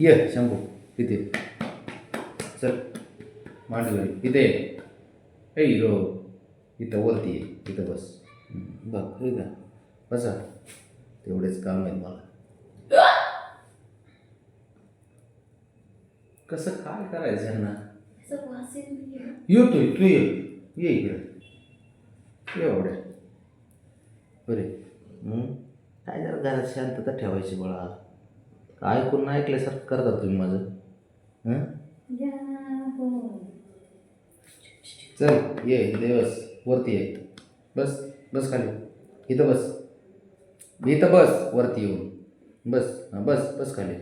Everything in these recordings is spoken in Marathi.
ये शंभू इथे. चल मांडवी इथे ए हिरो इथं वरती ये. इथं बस. हं, बघ हे का बसा. तेवढेच काम आहेत मला. कसं काय करायचं वास येतो. तू ये. ये इकडे. एवढ्या. बरे. हं? काय जरा घरात शांतता ठेवायची बाळा. ऐकून नाही ऐकल्यासारखं करता तुम्ही माझं. हं? चल ये इथे बस. वरती ये. बस बस खाली. इथं बस. इथं बस वरती येऊन. बस हां बस बस खाली.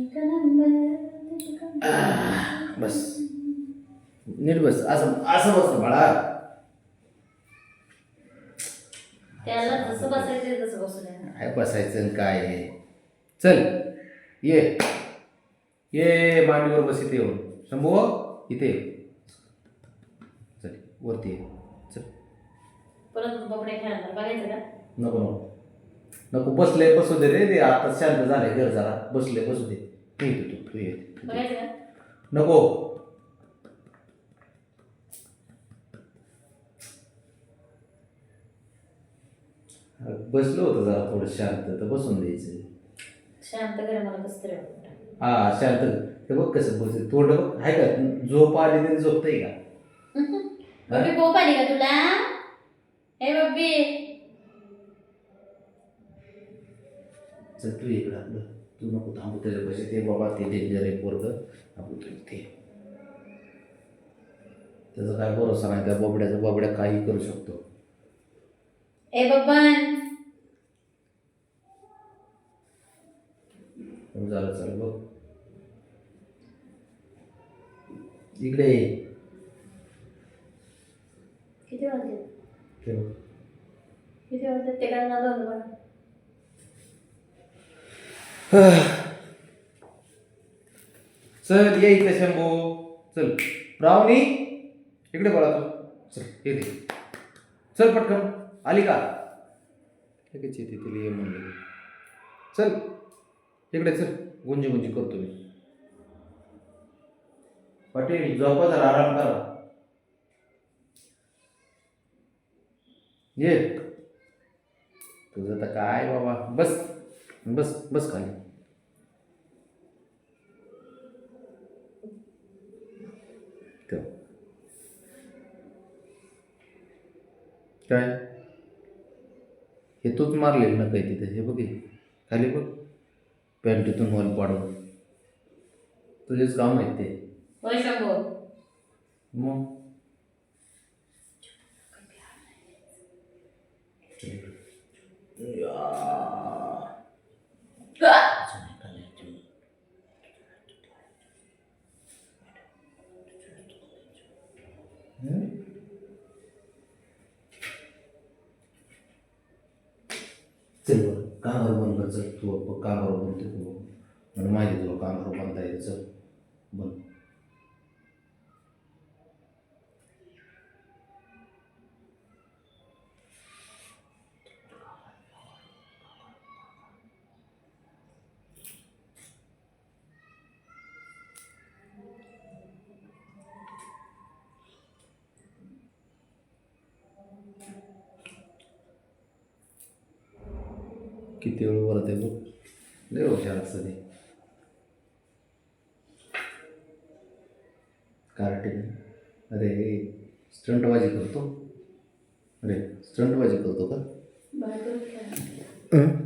एक नंबर. बस. नीट बस असं असं बस बाळा. त्याला जसं बसायचं तसं बसू द्या काय बसायचं आणि काय आहे चल ये. ये मांडीवर बस इथे येऊन. शंभू इथे ये. चल वरती ये. चल. परत बबडे खेळणार बघायचं का? नको नको. नको बसले बसू दे रे. ते आता शांत झाले घर जरा. बसले बसू दे. तू ये तू तू नको बसलो होतं जरा थोडं शांत तर बसून द्यायचं शांत करे मला कसं तरी हा शांत ते बघ कसं बस तोंड बघ आहे का झोप आली तरी झोपतंय का बब्बी झोप आली का तुला हे बब्बी चल तू इकडं आपलं तू नको थांबू त्याच्या पैसे ते बाबा ते डेंजर आहे पोरग. आपण तू. इथे त्याचा काय भरोसा नाही त्या बोबड्याचा बोबड्या काही करू शकतो. ए बब्बन! मग झालं चालेल बघ. इकडे. किती वाजले? ठेव. किती वाजले? ते काय झालं बघ. चल ये इथे शंभू. चल. रावणी इकडे बोला तू. चल येते चल पटकन. आली का? लगेच येते तिला ये म्हणलं चल. इकडे चल. गुंजी गुंजी करतो मी. पटेल झोपा जरा आराम करा. ये. तुझं तर काय बाबा? बस. बस बस खाली. काय? हे तूच मारलेलं ना काही तिथे? हे बघ. खाली बघ. पॅन्टीतून वॉल पाडून. तुझेच काम आहेत ते. मग? चल बरं कामावर बंद कर चल तू बघ बरोबर बनतो तू. मला माहिती आहे तुला कामावर बनता येईल चल. बंद किती वेळ वरत आहे बघ. लय हुशार असतं ते कार्टे अरे स्टंटबाजी करतो. अरे स्टंटबाजी करतो का? हं?